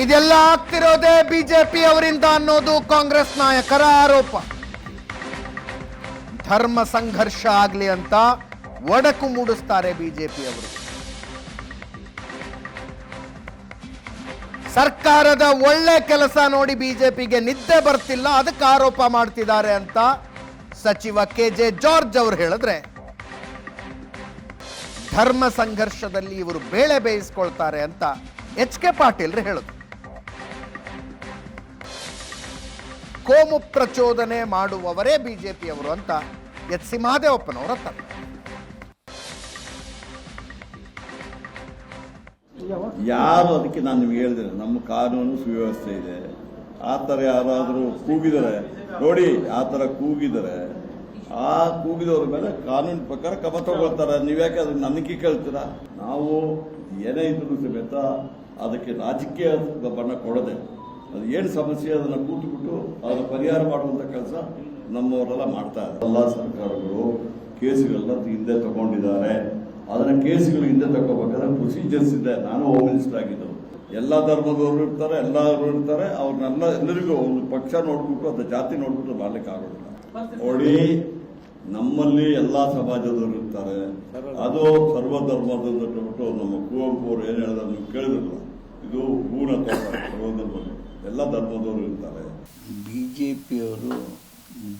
ಇದೆಲ್ಲ ಆಗ್ತಿರೋದೇ ಬಿಜೆಪಿ ಅವರಿಂದ ಅನ್ನೋದು ಕಾಂಗ್ರೆಸ್ ನಾಯಕರ ಆರೋಪ. ಧರ್ಮ ಸಂಘರ್ಷ ಆಗ್ಲಿ ಅಂತ ಒಡಕು ಮೂಡಿಸ್ತಾರೆ ಬಿಜೆಪಿ ಅವರು. ಸರ್ಕಾರದ ಒಳ್ಳೆ ಕೆಲಸ ನೋಡಿ ಬಿಜೆಪಿಗೆ ನಿದ್ದೆ ಬರ್ತಿಲ್ಲ, ಅದಕ್ಕೆ ಆರೋಪ ಮಾಡ್ತಿದ್ದಾರೆ ಅಂತ ಸಚಿವ ಕೆ ಜೆ ಜಾರ್ಜ್ ಅವರು ಹೇಳಿದ್ರೆ, ಧರ್ಮ ಸಂಘರ್ಷದಲ್ಲಿ ಇವರು ಬೇಳೆ ಬೇಯಿಸ್ಕೊಳ್ತಾರೆ ಅಂತ ಎಚ್ ಕೆ ಪಾಟೀಲ್ ಹೇಳಿದ್ರು. ಕೋಮು ಪ್ರಚೋದನೆ ಮಾಡುವವರೇ ಬಿಜೆಪಿಯವರು ಅಂತ ಎಚ್ ಸಿ ಮಹದೇವಪ್ಪನವರ ತರ್ಕ ಯಾರು ಅದಕ್ಕೆ ನಾನು ನಿಮ್ಗೆ ಹೇಳಿದ್ರೆ ನಮ್ಮ ಕಾನೂನು ಸುವ್ಯವಸ್ಥೆ ಇದೆ. ಆ ಥರ ಯಾರಾದರೂ ಕೂಗಿದರೆ, ನೋಡಿ, ಆ ಥರ ಕೂಗಿದರೆ, ಆ ಕೂಗಿದವ್ರ ಮೇಲೆ ಕಾನೂನು ಪ್ರಕಾರ ಕ್ರಮ ತಗೊಳ್ತಾರೆ. ನೀವ್ಯಾಕೆ ಅದನ್ನ ನನಗೆ ಕೇಳ್ತೀರಾ? ನಾವು ಏನೇ ಇದ್ರೂ ಸಮೇತ ಅದಕ್ಕೆ ರಾಜಕೀಯ ಬಣ್ಣ ಕೊಡದೆ ಅದು ಏನು ಸಮಸ್ಯೆ ಅದನ್ನು ಕೂತ್ಬಿಟ್ಟು ಅದನ್ನು ಪರಿಹಾರ ಮಾಡುವಂಥ ಕೆಲಸ ನಮ್ಮವರೆಲ್ಲ ಮಾಡ್ತಾ ಇದ್ದಾರೆ. ಎಲ್ಲ ಸರ್ಕಾರಗಳು ಕೇಸುಗಳನ್ನ ಹಿಂದೆ ತಗೊಂಡಿದ್ದಾರೆ. ಅದನ್ನ ಕೇಸುಗಳು ಹಿಂದೆ ತಗೋಬೇಕಾದ್ರೆ ಪ್ರೊಸೀಜರ್ಸ್ ಇದೆ. ನಾನು ಹೋಮ್ ಮಿನಿಸ್ಟರ್ ಆಗಿದ್ದು. ಎಲ್ಲ ಧರ್ಮದವರು ಇರ್ತಾರೆ, ಎಲ್ಲರೂ ಇರ್ತಾರೆ. ಅವ್ರನ್ನೆಲ್ಲ ಎಲ್ಲರಿಗೂ ಒಂದು ಪಕ್ಷ ನೋಡ್ಬಿಟ್ಟು ಅದು ಜಾತಿ ನೋಡ್ಬಿಟ್ಟು ಮಾಡ್ಲಿಕ್ಕೆ ಆಗೋದಿಲ್ಲ. ನೋಡಿ, ನಮ್ಮಲ್ಲಿ ಎಲ್ಲಾ ಸಮಾಜದವರು ಇರ್ತಾರೆ. ಅದು ಸರ್ವಧರ್ಮದ ಬಿಟ್ಟು ನಮ್ಮ ಕುವೆಂಪು ಅವರು ಏನ್ ಹೇಳಿದ್ರು ನೀವು ಕೇಳಿದ್ರಲ್ಲ? ಇದು ಹೂನ ತೋಟ ಸರ್ವಧರ್ಮದವರು ಎಲ್ಲ ಧರ್ಮದವರು ಇರ್ತಾರೆ. ಬಿ ಜೆ ಪಿಯವರು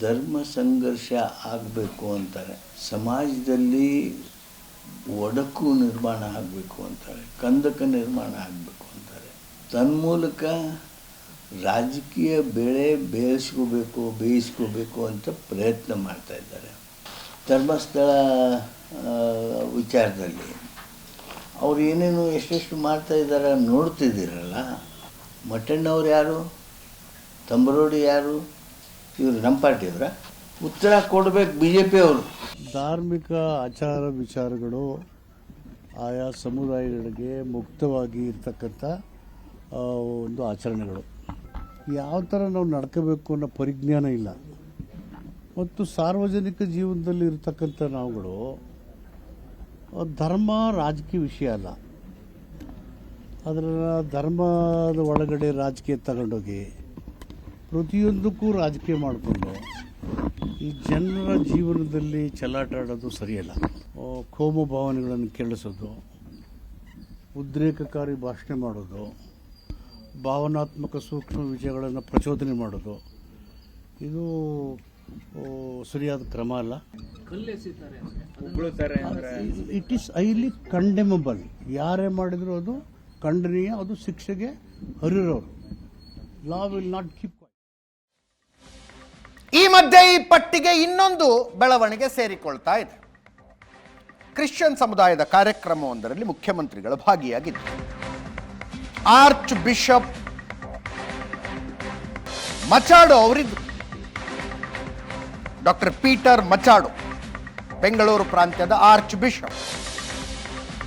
ಧರ್ಮ ಸಂಘರ್ಷ ಆಗಬೇಕು ಅಂತಾರೆ. ಸಮಾಜದಲ್ಲಿ ಒಡಕು ನಿರ್ಮಾಣ ಆಗಬೇಕು ಅಂತಾರೆ. ಕಂದಕ ನಿರ್ಮಾಣ ಆಗಬೇಕು ಅಂತಾರೆ. ತನ್ಮೂಲಕ ರಾಜಕೀಯ ಬೆಳೆ ಬೇಯಿಸ್ಕೋಬೇಕು ಬೇಯಿಸ್ಕೋಬೇಕು ಅಂತ ಪ್ರಯತ್ನ ಮಾಡ್ತಾ ಇದ್ದಾರೆ. ಧರ್ಮಸ್ಥಳ ವಿಚಾರದಲ್ಲಿ ಅವ್ರು ಏನೇನು ಎಷ್ಟೆಷ್ಟು ಮಾಡ್ತಾ ಇದ್ದಾರೆ ನೋಡ್ತಿದ್ದೀರಲ್ಲ? ಮಠಣ್ಣವ್ರು ಯಾರು? ತಂಬರೋಡಿ ಯಾರು? ಇವರು ನಮ್ಮ ಪಾರ್ಟಿಯವರ ಉತ್ತರ ಕೊಡಬೇಕು ಬಿ ಜೆ ಪಿ ಅವರು. ಧಾರ್ಮಿಕ ಆಚಾರ ವಿಚಾರಗಳು ಆಯಾ ಸಮುದಾಯಗಳಿಗೆ ಮುಕ್ತವಾಗಿ ಇರ್ತಕ್ಕಂಥ ಒಂದು ಆಚರಣೆಗಳು. ಯಾವ ಥರ ನಾವು ನಡ್ಕೋಬೇಕು ಅನ್ನೋ ಪರಿಜ್ಞಾನ ಇಲ್ಲ. ಮತ್ತು ಸಾರ್ವಜನಿಕ ಜೀವನದಲ್ಲಿ ಇರ್ತಕ್ಕಂಥ ನಾವುಗಳು ಧರ್ಮ ರಾಜಕೀಯ ವಿಷಯ ಅಲ್ಲ. ಅದರ ಧರ್ಮದ ಒಳಗಡೆ ರಾಜಕೀಯ ತಗೊಂಡೋಗಿ ಪ್ರತಿಯೊಂದಕ್ಕೂ ರಾಜಕೀಯ ಮಾಡಿಕೊಂಡು ಈ ಜನರ ಜೀವನದಲ್ಲಿ ಚಲಾಟ ಆಡೋದು ಸರಿಯಲ್ಲ. ಕೋಮ ಕೋಮು ಭಾವನೆಗಳನ್ನು ಕೆಳಿಸೋದು ಉದ್ರೇಕಕಾರಿ ಭಾಷಣ ಮಾಡೋದು ಭಾವನಾತ್ಮಕ ಸೂಕ್ಷ್ಮ ವಿಷಯಗಳನ್ನು ಪ್ರಚೋದನೆ ಮಾಡೋದು ಇದು ಸರಿಯಾದ ಕ್ರಮ ಅಲ್ಲ. It is highly condemnable. ಯಾರೇ ಮಾಡಿದರೂ ಅದು ಖಂಡನೀಯ, ಅದು ಶಿಕ್ಷೆಗೆ ಹರಿರೋರು. ಲಾ ವಿಲ್ ನಾಟ್ ಕೀಪ್ ಈ ಮಧ್ಯೆ ಈ ಪಟ್ಟಿಗೆ ಇನ್ನೊಂದು ಬೆಳವಣಿಗೆ ಸೇರಿಕೊಳ್ತಾ ಇದೆ. ಕ್ರಿಶ್ಚಿಯನ್ ಸಮುದಾಯದ ಕಾರ್ಯಕ್ರಮವೊಂದರಲ್ಲಿ ಮುಖ್ಯಮಂತ್ರಿಗಳು ಭಾಗಿಯಾಗಿದ್ದರು. ಆರ್ಚ್ ಬಿಷಪ್ ಮಚಾಡೋ ಅವರಿದ್ದು ಡಾಕ್ಟರ್ ಪೀಟರ್ ಮಚಾಡು ಬೆಂಗಳೂರು ಪ್ರಾಂತ್ಯದ ಆರ್ಚ್ ಬಿಷಪ್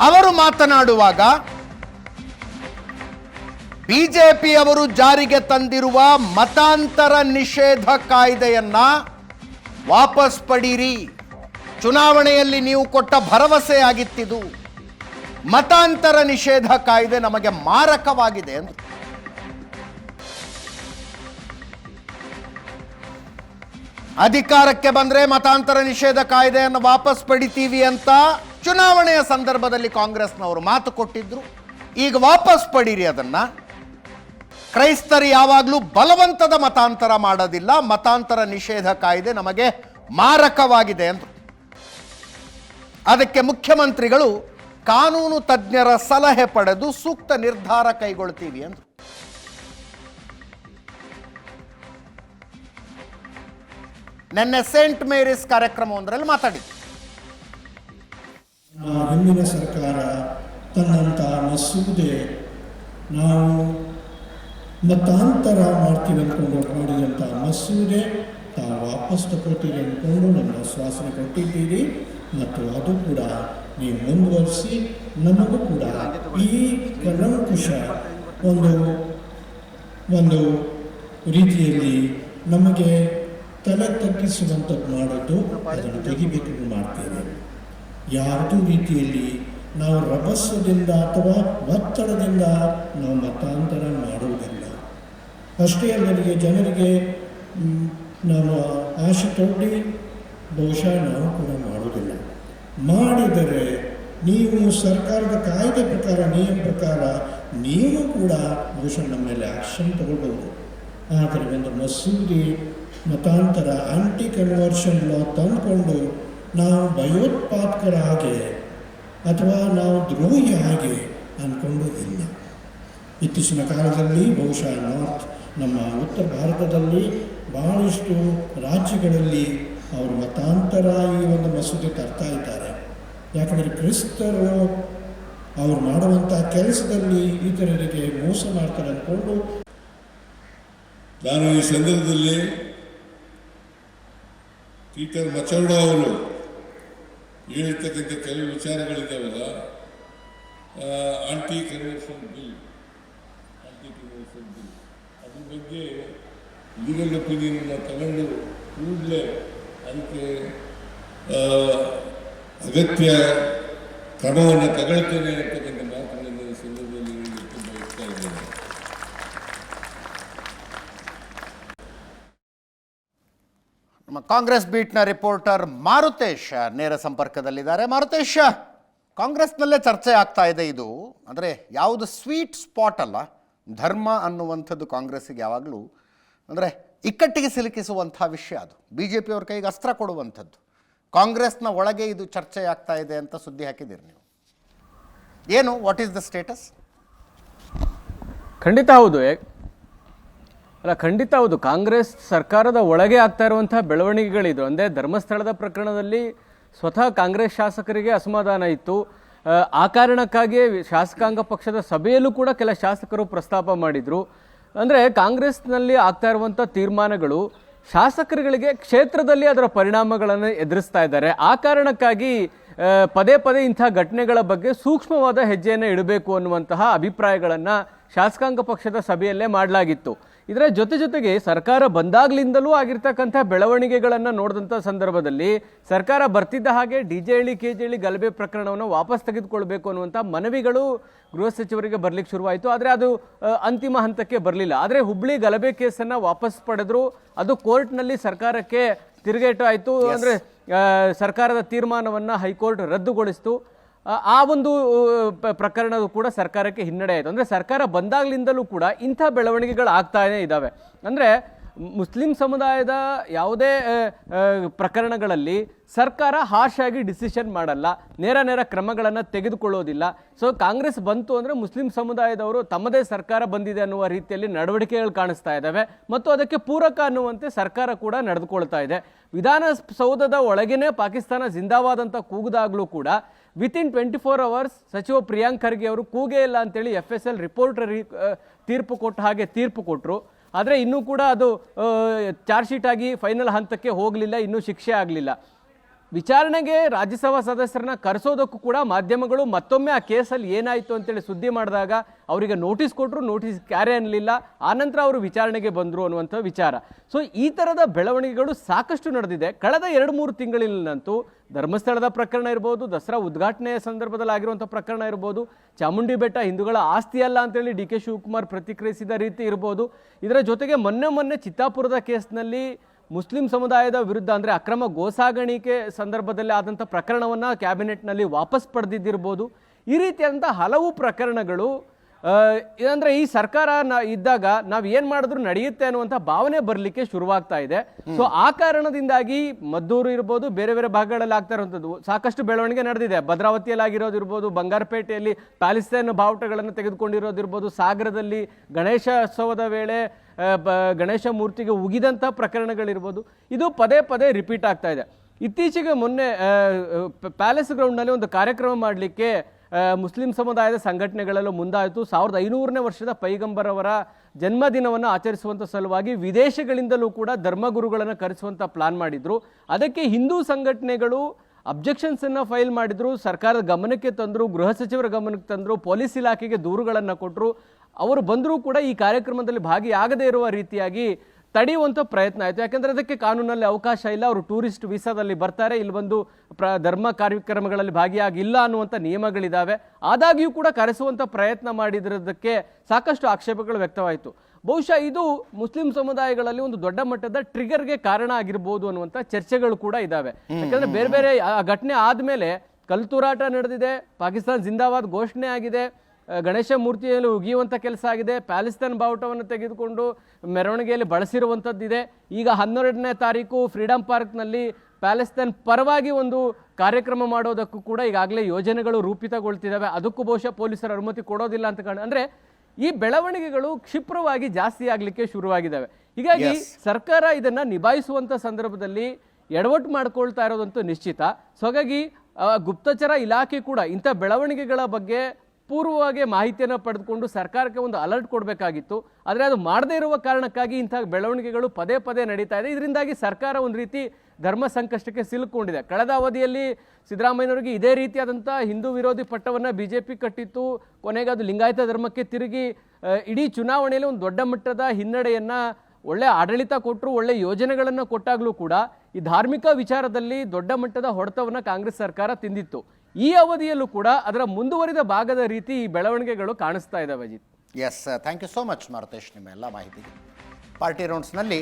ಅವರು ಮಾತನಾಡುವಾಗ ಬಿಜೆಪಿಯವರು ಜಾರಿಗೆ ತಂದಿರುವ ಮತಾಂತರ ನಿಷೇಧ ಕಾಯ್ದೆಯನ್ನ ವಾಪಸ್ ಪಡೀರಿ. ಚುನಾವಣೆಯಲ್ಲಿ ನೀವು ಕೊಟ್ಟ ಭರವಸೆ ಆಗಿತ್ತಿದು. ಮತಾಂತರ ನಿಷೇಧ ಕಾಯ್ದೆ ನಮಗೆ ಮಾರಕವಾಗಿದೆ ಎಂದು ಅಧಿಕಾರಕ್ಕೆ ಬಂದರೆ ಮತಾಂತರ ನಿಷೇಧ ಕಾಯ್ದೆಯನ್ನು ವಾಪಸ್ ಪಡಿತೀವಿ ಅಂತ ಚುನಾವಣೆಯ ಸಂದರ್ಭದಲ್ಲಿ ಕಾಂಗ್ರೆಸ್ನವರು ಮಾತು ಕೊಟ್ಟಿದ್ರು. ಈಗ ವಾಪಸ್ ಪಡೀರಿ ಅದನ್ನ. ಕ್ರೈಸ್ತರು ಯಾವಾಗಲೂ ಬಲವಂತದ ಮತಾಂತರ ಮಾಡೋದಿಲ್ಲ, ಮತಾಂತರ ನಿಷೇಧ ಕಾಯ್ದೆ ನಮಗೆ ಮಾರಕವಾಗಿದೆ ಅಂತ ಅದಕ್ಕೆ ಮುಖ್ಯಮಂತ್ರಿಗಳು ಕಾನೂನು ತಜ್ಞರ ಸಲಹೆ ಪಡೆದು ಸೂಕ್ತ ನಿರ್ಧಾರ ಕೈಗೊಳ್ತೀವಿ ಅಂತ ನಿನ್ನೆ ಸೇಂಟ್ ಮೇರಿಸ್ ಕಾರ್ಯಕ್ರಮವೊಂದರಲ್ಲಿ ಮಾತಾಡಿದ್ರು ಮಾತಾಡಿ ಹಿಂದಿನ ಸರ್ಕಾರ ತನ್ನಂತ ಮಸೂದೆ ನಾವು ಮತಾಂತರ ಮಾಡ್ತೀವಿ ಅಂದ್ಕೊಂಡು ಮಾಡಿದಂಥ ಮಸೂದೆ, ತಾವು ವಾಪಸ್ ತಗೊಳ್ತೀರಿ ಅಂದ್ಕೊಂಡು ನಮ್ಮ ಆಶ್ವಾಸನೆ ಕೊಟ್ಟಿದ್ದೀರಿ. ಮತ್ತು ಅದು ಕೂಡ ನೀವು ಮುಂದುವರಿಸಿ, ನಮಗೂ ಕೂಡ ಈ ಕಲಂಕುಶ ಒಂದು ಒಂದು ರೀತಿಯಲ್ಲಿ ನಮಗೆ ತಲೆ ತಗ್ಗಿಸುವಂಥದ್ದು ಮಾಡೋದು ಅದನ್ನು ತೆಗಿಬೇಕು ಮಾಡ್ತೇವೆ. ಯಾವುದೂ ರೀತಿಯಲ್ಲಿ ನಾವು ರಭಸದಿಂದ ಅಥವಾ ಒತ್ತಡದಿಂದ ನಾವು ಮತಾಂತರ ಮಾಡುವುದಿಲ್ಲ. ಅಷ್ಟೇ ನನಗೆ ಜನರಿಗೆ ನಮ್ಮ ಆಶೆ ತೊಡ್ಡಿ ಬಹುಶಃ ನಾವು ಕೂಡ ಮಾಡುವುದಿಲ್ಲ. ಮಾಡಿದರೆ ನೀವು ಸರ್ಕಾರದ ಕಾಯ್ದೆ ಪ್ರಕಾರ, ನಿಯಮ ಪ್ರಕಾರ ನೀವು ಕೂಡ ಬಹುಶಃ ನಮ್ಮ ಮೇಲೆ ಆಕ್ಷನ್ ತಗೊಳ್ಬೋದು ಆದರೆ ಒಂದು ಮಸೂದಿ, ಮತಾಂತರ ಆಂಟಿ ಕನ್ವರ್ಷನ್ ಲಾ ತಂದುಕೊಂಡು ನಾವು ಭಯೋತ್ಪಾದಕರ ಹಾಗೆ ಅಥವಾ ನಾವು ದ್ರೋಹಿ ಹಾಗೆ ಅಂದ್ಕೊಂಡು ಇಲ್ಲ. ಇತ್ತೀಚಿನ ಕಾಲದಲ್ಲಿ ಬಹುಶಃ ನಾರ್ತ್ ನಮ್ಮ ಉತ್ತರ ಭಾರತದಲ್ಲಿ ಬಹಳಷ್ಟು ರಾಜ್ಯಗಳಲ್ಲಿ ಅವರು ಮತಾಂತರ ಈ ಒಂದು ಮಸೂದೆ ತರ್ತಾ ಇದ್ದಾರೆ. ಯಾಕಂದರೆ ಕ್ರಿಸ್ತರು ಅವರು ಮಾಡುವಂಥ ಕೆಲಸದಲ್ಲಿ ಇತರರಿಗೆ ಮೋಸ ಮಾಡ್ತಾರೆ ಅಂದ್ಕೊಂಡು ನಾನು ಈ ಸಂದರ್ಭದಲ್ಲಿ ಪೀಟರ್ ಮಚೌಡ ಅವರು ಹೇಳಿರ್ತಕ್ಕಂಥ ಕೆಲವು ವಿಚಾರಗಳಿದ್ದಾವಲ್ಲ anti conversion bill anti conversion bill ಅದ್ರ ಬಗ್ಗೆ ಲೀಗಲ್ ಒಪಿನಿಯನ್ನ ತಗೊಂಡು ಕೂಡಲೇ ಅದಕ್ಕೆ ಅಗತ್ಯ ಕ್ರಮವನ್ನು ತಗೊಳ್ತೇನೆ ಅಂತಕ್ಕಂಥ ಮಾತುಗಳನ್ನು ಸಂದರ್ಭದಲ್ಲಿ ಹೇಳಲಿಕ್ಕೆ ಬಯಸ್ತಾ ಇದ್ದೇನೆ. ನಮ್ಮ ಕಾಂಗ್ರೆಸ್ ಬೀಟ್ನ ರಿಪೋರ್ಟರ್ ಮಾರುತೇಶ್ ನೇರ ಸಂಪರ್ಕದಲ್ಲಿದ್ದಾರೆ. ಮಾರುತೇಶ್, ಕಾಂಗ್ರೆಸ್ನಲ್ಲೇ ಚರ್ಚೆ ಆಗ್ತಾ ಇದೆ ಇದು. ಅಂದರೆ ಯಾವುದು ಸ್ವೀಟ್ ಸ್ಪಾಟ್ ಅಲ್ಲ ಧರ್ಮ ಅನ್ನುವಂಥದ್ದು ಕಾಂಗ್ರೆಸ್ಸಿಗೆ ಯಾವಾಗಲೂ ಅಂದರೆ ಇಕ್ಕಟ್ಟಿಗೆ ಸಿಲುಕಿಸುವಂಥ ವಿಷಯ ಅದು. ಬಿ ಜೆ ಪಿಯವ್ರ ಕೈಗೆ ಅಸ್ತ್ರ ಕೊಡುವಂಥದ್ದು. ಕಾಂಗ್ರೆಸ್ನ ಒಳಗೆ ಇದು ಚರ್ಚೆ ಆಗ್ತಾ ಇದೆ ಅಂತ ಸುದ್ದಿ ಹಾಕಿದ್ದೀರಿ ನೀವು. ಏನು? ವಾಟ್ ಈಸ್ ದ ಸ್ಟೇಟಸ್ ಖಂಡಿತ ಹೌದು. ಅಲ್ಲ, ಖಂಡಿತ ಹೌದು. ಕಾಂಗ್ರೆಸ್ ಸರ್ಕಾರದ ಒಳಗೆ ಆಗ್ತಾ ಇರುವಂತಹ ಬೆಳವಣಿಗೆಗಳಿದು, ಅಂದರೆ ಧರ್ಮಸ್ಥಳದ ಪ್ರಕರಣದಲ್ಲಿ ಸ್ವತಃ ಕಾಂಗ್ರೆಸ್ ಶಾಸಕರಿಗೆ ಅಸಮಾಧಾನ ಇತ್ತು. ಆ, ಕಾರಣಕ್ಕಾಗಿ ಶಾಸಕಾಂಗ ಪಕ್ಷದ ಸಭೆಯಲ್ಲೂ ಕೂಡ ಕೆಲ ಶಾಸಕರು ಪ್ರಸ್ತಾಪ ಮಾಡಿದರು. ಅಂದರೆ ಕಾಂಗ್ರೆಸ್ನಲ್ಲಿ ಆಗ್ತಾ ಇರುವಂಥ ತೀರ್ಮಾನಗಳು ಶಾಸಕರುಗಳಿಗೆ ಕ್ಷೇತ್ರದಲ್ಲಿ ಅದರ ಪರಿಣಾಮಗಳನ್ನು ಎದುರಿಸ್ತಾ ಇದ್ದಾರೆ. ಆ ಕಾರಣಕ್ಕಾಗಿ ಪದೇ ಪದೇ ಇಂಥ ಘಟನೆಗಳ ಬಗ್ಗೆ ಸೂಕ್ಷ್ಮವಾದ ಹೆಜ್ಜೆಯನ್ನು ಇಡಬೇಕು ಅನ್ನುವಂತಹ ಅಭಿಪ್ರಾಯಗಳನ್ನು ಶಾಸಕಾಂಗ ಪಕ್ಷದ ಸಭೆಯಲ್ಲೇ ಮಾಡಲಾಗಿತ್ತು. ಇದರ ಜೊತೆ ಜೊತೆಗೆ ಸರ್ಕಾರ ಬಂದಾಗ್ಲಿಂದಲೂ ಆಗಿರ್ತಕ್ಕಂಥ ಬೆಳವಣಿಗೆಗಳನ್ನು ನೋಡಿದಂಥ ಸಂದರ್ಭದಲ್ಲಿ ಸರ್ಕಾರ ಬರ್ತಿದ್ದ ಹಾಗೆ D J Halli K J Halli ಗಲಭೆ ಪ್ರಕರಣವನ್ನು ವಾಪಸ್ ತೆಗೆದುಕೊಳ್ಬೇಕು ಅನ್ನುವಂಥ ಮನವಿಗಳು ಗೃಹ ಸಚಿವರಿಗೆ ಬರಲಿಕ್ಕೆ ಶುರುವಾಯಿತು. ಆದರೆ ಅದು ಅಂತಿಮ ಹಂತಕ್ಕೆ ಬರಲಿಲ್ಲ. ಆದರೆ ಹುಬ್ಳಿ ಗಲಭೆ ಕೇಸನ್ನು ವಾಪಸ್ ಪಡೆದ್ರು. ಅದು ಕೋರ್ಟ್ನಲ್ಲಿ ಸರ್ಕಾರಕ್ಕೆ ತಿರುಗೇಟು ಆಯಿತು. ಅಂದರೆ ಸರ್ಕಾರದ ತೀರ್ಮಾನವನ್ನು ಹೈಕೋರ್ಟ್ ರದ್ದುಗೊಳಿಸಿತು. ಆ- ಒಂದು ಪ್ರಕರಣವು ಕೂಡ ಸರ್ಕಾರಕ್ಕೆ ಹಿನ್ನಡೆ ಆಯಿತು. ಅಂದರೆ ಸರ್ಕಾರ ಬಂದಾಗ್ಲಿಂದಲೂ ಕೂಡ ಇಂಥ ಬೆಳವಣಿಗೆಗಳು ಆಗ್ತಾನೇ ಇದ್ದಾವೆ ಅಂದರೆ ಮುಸ್ಲಿಂ ಸಮುದಾಯದ ಯಾವುದೇ ಪ್ರಕರಣಗಳಲ್ಲಿ ಸರ್ಕಾರ ಹಾರ್ಶ್ ಡಿಸಿಷನ್ ಮಾಡಲ್ಲ. ನೇರ ನೇರ ಕ್ರಮಗಳನ್ನು ತೆಗೆದುಕೊಳ್ಳೋದಿಲ್ಲ. ಸೊ ಕಾಂಗ್ರೆಸ್ ಬಂತು ಅಂದರೆ ಮುಸ್ಲಿಂ ಸಮುದಾಯದವರು ತಮ್ಮದೇ ಸರ್ಕಾರ ಬಂದಿದೆ ಅನ್ನುವ ರೀತಿಯಲ್ಲಿ ನಡವಳಿಕೆಗಳು ಕಾಣಿಸ್ತಾ ಇದ್ದಾವೆ ಮತ್ತು ಅದಕ್ಕೆ ಪೂರಕ ಅನ್ನುವಂತೆ ಸರ್ಕಾರ ಕೂಡ ನಡೆದುಕೊಳ್ತಾ ಇದೆ. ವಿಧಾನಸೌಧದ ಒಳಗೇನೆ ಪಾಕಿಸ್ತಾನ ಜಿಂದಾಬಾದ್ ಅಂತ ಕೂಗಿದಾಗಲೂ ಕೂಡ ವಿತಿನ್ ಟ್ವೆಂಟಿ ಫೋರ್ ಅವರ್ಸ್ ಸಚಿವ ಪ್ರಿಯಾಂಕ್ ಖರ್ಗೆ ಅವರು ಕೂಗೇ ಇಲ್ಲ ಅಂತೇಳಿ ಎಫ್ ಎಸ್ ಎಲ್ ರಿಪೋರ್ಟ್ ತೀರ್ಪು ಕೊಟ್ಟ ಹಾಗೆ ತೀರ್ಪು ಕೊಟ್ಟರು ಆದರೆ ಇನ್ನೂ ಕೂಡ ಅದು ಚಾರ್ಜ್ ಶೀಟ್ ಆಗಿ ಫೈನಲ್ ಹಂತಕ್ಕೆ ಹೋಗಲಿಲ್ಲ, ಇನ್ನೂ ಶಿಕ್ಷೆ ಆಗಲಿಲ್ಲ. ವಿಚಾರಣೆಗೆ ರಾಜ್ಯಸಭಾ ಸದಸ್ಯರನ್ನ ಕರೆಸೋದಕ್ಕೂ ಕೂಡ ಮಾಧ್ಯಮಗಳು ಮತ್ತೊಮ್ಮೆ ಆ ಕೇಸಲ್ಲಿ ಏನಾಯಿತು ಅಂತೇಳಿ ಸುದ್ದಿ ಮಾಡಿದಾಗ ಅವರಿಗೆ ನೋಟಿಸ್ ಕೊಟ್ಟರು ನೋಟಿಸ್ ಕ್ಯಾರೆ ಅನ್ನಲಿಲ್ಲ. ಆನಂತರ ಅವರು ವಿಚಾರಣೆಗೆ ಬಂದರು ಅನ್ನುವಂಥ ವಿಚಾರ. ಸೊ ಈ ಥರದ ಬೆಳವಣಿಗೆಗಳು ಸಾಕಷ್ಟು ನಡೆದಿದೆ. ಕಳೆದ ಎರಡು ಮೂರು ತಿಂಗಳಿನಂತೂ ಧರ್ಮಸ್ಥಳದ ಪ್ರಕರಣ ಇರ್ಬೋದು, ದಸರಾ ಉದ್ಘಾಟನೆಯ ಸಂದರ್ಭದಲ್ಲಿ ಆಗಿರುವಂಥ ಪ್ರಕರಣ ಇರ್ಬೋದು, ಚಾಮುಂಡಿ ಬೆಟ್ಟ ಹಿಂದೂಗಳ ಆಸ್ತಿ ಅಲ್ಲ ಅಂತೇಳಿ ಡಿ ಕೆ ಶಿವಕುಮಾರ್ ಪ್ರತಿಕ್ರಿಯಿಸಿದ ರೀತಿ ಇರ್ಬೋದು. ಇದರ ಜೊತೆಗೆ ಮೊನ್ನೆ ಮೊನ್ನೆ ಚಿತ್ತಾಪುರದ ಕೇಸ್ನಲ್ಲಿ ಮುಸ್ಲಿಂ ಸಮುದಾಯದ ವಿರುದ್ಧ ಅಂದರೆ ಅಕ್ರಮ ಗೋಸಾಗಣಿಕೆ ಸಂದರ್ಭದಲ್ಲಿ ಆದಂಥ ಪ್ರಕರಣವನ್ನು ಕ್ಯಾಬಿನೆಟ್ನಲ್ಲಿ ವಾಪಸ್ ಪಡೆದಿದ್ದಿರ್ಬೋದು. ಈ ರೀತಿಯಾದಂಥ ಹಲವು ಪ್ರಕರಣಗಳು ಅಂದರೆ ಈ ಸರ್ಕಾರ ನ ಇದ್ದಾಗ ನಾವು ಏನು ಮಾಡಿದ್ರು ನಡೆಯುತ್ತೆ ಅನ್ನುವಂಥ ಭಾವನೆ ಬರಲಿಕ್ಕೆ ಶುರುವಾಗ್ತಾ ಇದೆ. ಸೊ ಆ ಕಾರಣದಿಂದಾಗಿ ಮದ್ದೂರು ಇರ್ಬೋದು ಬೇರೆ ಬೇರೆ ಭಾಗಗಳಲ್ಲಿ ಆಗ್ತಾ ಇರುವಂಥದ್ದು. ಸಾಕಷ್ಟು ಬೆಳವಣಿಗೆ ನಡೆದಿದೆ. ಭದ್ರಾವತಿಯಲ್ಲಿ ಆಗಿರೋದಿರ್ಬೋದು ಬಂಗಾರಪೇಟೆಯಲ್ಲಿ ಪ್ಯಾಲಿಸ್ತೇನ್ ಬಾವುಟಗಳನ್ನು ತೆಗೆದುಕೊಂಡಿರೋದಿರ್ಬೋದು ಸಾಗರದಲ್ಲಿ ಗಣೇಶೋತ್ಸವದ ವೇಳೆ ಬ, ಗಣೇಶ ಮೂರ್ತಿಗೆ ಉಗಿದಂಥ ಪ್ರಕರಣಗಳಿರ್ಬೋದು. ಇದು ಪದೇ ಪದೇ ರಿಪೀಟ್ ಆಗ್ತಾ ಇದೆ. ಇತ್ತೀಚೆಗೆ ಮೊನ್ನೆ ಪ್ಯಾಲೇಸ್ ಗ್ರೌಂಡ್ನಲ್ಲಿ ಒಂದು ಕಾರ್ಯಕ್ರಮ ಮಾಡಲಿಕ್ಕೆ ಮುಸ್ಲಿಂ ಸಮುದಾಯದ ಸಂಘಟನೆಗಳಲ್ಲೂ ಮುಂದಾಯಿತು. ಸಾವಿರದ ಐನೂರನೇ ವರ್ಷದ ಪೈಗಂಬರವರ ಜನ್ಮದಿನವನ್ನು ಆಚರಿಸುವಂಥ ಸಲುವಾಗಿ ವಿದೇಶಗಳಿಂದಲೂ ಕೂಡ ಧರ್ಮಗುರುಗಳನ್ನು ಕರೆಸುವಂಥ ಪ್ಲಾನ್ ಮಾಡಿದರು. ಅದಕ್ಕೆ ಹಿಂದೂ ಸಂಘಟನೆಗಳು ಅಬ್ಜೆಕ್ಷನ್ಸನ್ನು ಫೈಲ್ ಮಾಡಿದ್ರು. ಸರ್ಕಾರದ ಗಮನಕ್ಕೆ ತಂದರು, ಗೃಹ ಸಚಿವರ ಗಮನಕ್ಕೆ ತಂದರು ಪೊಲೀಸ್ ಇಲಾಖೆಗೆ ದೂರುಗಳನ್ನು ಕೊಟ್ಟರು ಅವರು ಬಂದರೂ ಕೂಡ ಈ ಕಾರ್ಯಕ್ರಮದಲ್ಲಿ ಭಾಗಿಯಾಗದೇ ಇರುವ ರೀತಿಯಾಗಿ ತಡೆಯುವಂಥ ಪ್ರಯತ್ನ ಆಯಿತು. ಯಾಕಂದರೆ ಅದಕ್ಕೆ ಕಾನೂನಲ್ಲಿ ಅವಕಾಶ ಇಲ್ಲ. ಅವರು ಟೂರಿಸ್ಟ್ ವೀಸಾದಲ್ಲಿ ಬರ್ತಾರೆ. ಇಲ್ಲಿ ಬಂದು ಪ್ರ ಧರ್ಮ ಕಾರ್ಯಕ್ರಮಗಳಲ್ಲಿ ಭಾಗಿಯಾಗಿಲ್ಲ ಅನ್ನುವಂಥ ನಿಯಮಗಳಿದ್ದಾವೆ ಆದಾಗ್ಯೂ ಕೂಡ ಕರೆಸುವಂಥ ಪ್ರಯತ್ನ ಮಾಡಿದ್ರದಕ್ಕೆ ಸಾಕಷ್ಟು ಆಕ್ಷೇಪಗಳು ವ್ಯಕ್ತವಾಯಿತು. ಬಹುಶಃ ಇದು ಮುಸ್ಲಿಂ ಸಮುದಾಯಗಳಲ್ಲಿ ಒಂದು ದೊಡ್ಡ ಮಟ್ಟದ ಟ್ರಿಗರ್ಗೆ ಕಾರಣ ಆಗಿರ್ಬೋದು ಅನ್ನುವಂಥ ಚರ್ಚೆಗಳು ಕೂಡ ಇದ್ದಾವೆ ಯಾಕಂದರೆ ಬೇರೆ ಬೇರೆ ಆ ಘಟನೆ ಆದಮೇಲೆ ಕಲ್ತೂರಾಟ ನಡೆದಿದೆ. ಪಾಕಿಸ್ತಾನ ಜಿಂದಾಬಾದ್ ಘೋಷಣೆ ಆಗಿದೆ. ಗಣೇಶ ಮೂರ್ತಿಯಲ್ಲಿ ಉಗಿಯುವಂಥ ಕೆಲಸ ಆಗಿದೆ. ಪ್ಯಾಲೆಸ್ತೈನ್ ಬಾವುಟವನ್ನು ತೆಗೆದುಕೊಂಡು ಮೆರವಣಿಗೆಯಲ್ಲಿ ಬಳಸಿರುವಂಥದ್ದಿದೆ ಈಗ ಹನ್ನೆರಡನೇ ತಾರೀಕು ಫ್ರೀಡಂ ಪಾರ್ಕ್ನಲ್ಲಿ ಪ್ಯಾಲೆಸ್ತೈನ್ ಪರವಾಗಿ ಒಂದು ಕಾರ್ಯಕ್ರಮ ಮಾಡೋದಕ್ಕೂ ಕೂಡ ಈಗಾಗಲೇ ಯೋಜನೆಗಳು ರೂಪಿತಗೊಳ್ತಿದ್ದಾವೆ. ಅದಕ್ಕೂ ಬಹುಶಃ ಪೊಲೀಸರ ಅನುಮತಿ ಕೊಡೋದಿಲ್ಲ ಅಂತ ಕಾಣ ಅಂದರೆ ಈ ಬೆಳವಣಿಗೆಗಳು ಕ್ಷಿಪ್ರವಾಗಿ ಜಾಸ್ತಿ ಆಗಲಿಕ್ಕೆ ಶುರುವಾಗಿದ್ದಾವೆ. ಹೀಗಾಗಿ ಸರ್ಕಾರ ಇದನ್ನು ನಿಭಾಯಿಸುವಂಥ ಸಂದರ್ಭದಲ್ಲಿ ಎಡವಟ್ಟು ಮಾಡ್ಕೊಳ್ತಾ ಇರೋದಂತೂ ನಿಶ್ಚಿತ. ಸೊ ಹಾಗಾಗಿ ಗುಪ್ತಚರ ಇಲಾಖೆ ಕೂಡ ಇಂಥ ಬೆಳವಣಿಗೆಗಳ ಬಗ್ಗೆ ಪೂರ್ವವಾಗಿ ಮಾಹಿತಿಯನ್ನು ಪಡೆದುಕೊಂಡು ಸರ್ಕಾರಕ್ಕೆ ಒಂದು ಅಲರ್ಟ್ ಕೊಡಬೇಕಾಗಿತ್ತು. ಆದರೆ ಅದು ಮಾಡದೇ ಇರುವ ಕಾರಣಕ್ಕಾಗಿ ಇಂಥ ಬೆಳವಣಿಗೆಗಳು ಪದೇ ಪದೇ ನಡೀತಾ ಇದೆ. ಇದರಿಂದಾಗಿ ಸರ್ಕಾರ ಒಂದು ರೀತಿ ಧರ್ಮ ಸಂಕಷ್ಟಕ್ಕೆ ಸಿಲುಕೊಂಡಿದೆ. ಕಳೆದ ಅವಧಿಯಲ್ಲಿ ಸಿದ್ದರಾಮಯ್ಯನವರಿಗೆ ಇದೇ ರೀತಿಯಾದಂಥ ಹಿಂದೂ ವಿರೋಧಿ ಪಟ್ಟವನ್ನು ಬಿ ಜೆ ಪಿ ಕಟ್ಟಿತ್ತು. ಕೊನೆಗೆ ಅದು ಲಿಂಗಾಯತ ಧರ್ಮಕ್ಕೆ ತಿರುಗಿ ಇಡೀ ಚುನಾವಣೆಯಲ್ಲಿ ಒಂದು ದೊಡ್ಡ ಮಟ್ಟದ ಹಿನ್ನಡೆಯನ್ನು ಒಳ್ಳೆ ಆಡಳಿತ ಕೊಟ್ಟರು, ಒಳ್ಳೆ ಯೋಜನೆಗಳನ್ನು ಕೊಟ್ಟಾಗಲೂ ಕೂಡ ಈ ಧಾರ್ಮಿಕ ವಿಚಾರದಲ್ಲಿ ದೊಡ್ಡ ಮಟ್ಟದ ಹೊಡೆತವನ್ನು ಕಾಂಗ್ರೆಸ್ ಸರ್ಕಾರ ತಿಂದಿತ್ತು. ಈ ಅವಧಿಯಲ್ಲೂ ಕೂಡ ಅದರ ಮುಂದುವರಿದ ಭಾಗದ ರೀತಿ ಈ ಬೆಳವಣಿಗೆಗಳು ಕಾಣಿಸ್ತಾ ಇದ್ದಾವೆ Ajit. Yes thank you so much Marutesh ನಿಮ್ಮ ಎಲ್ಲ ಮಾಹಿತಿಗೆ. ಪಾರ್ಟಿ ರೌಂಡ್ಸ್ನಲ್ಲಿ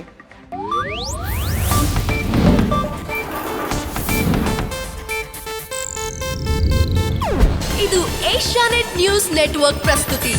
ಇದು ಏಷ್ಯಾನೆಟ್ ನ್ಯೂಸ್ ನೆಟ್ವರ್ಕ್ ಪ್ರಸ್ತುತಿ.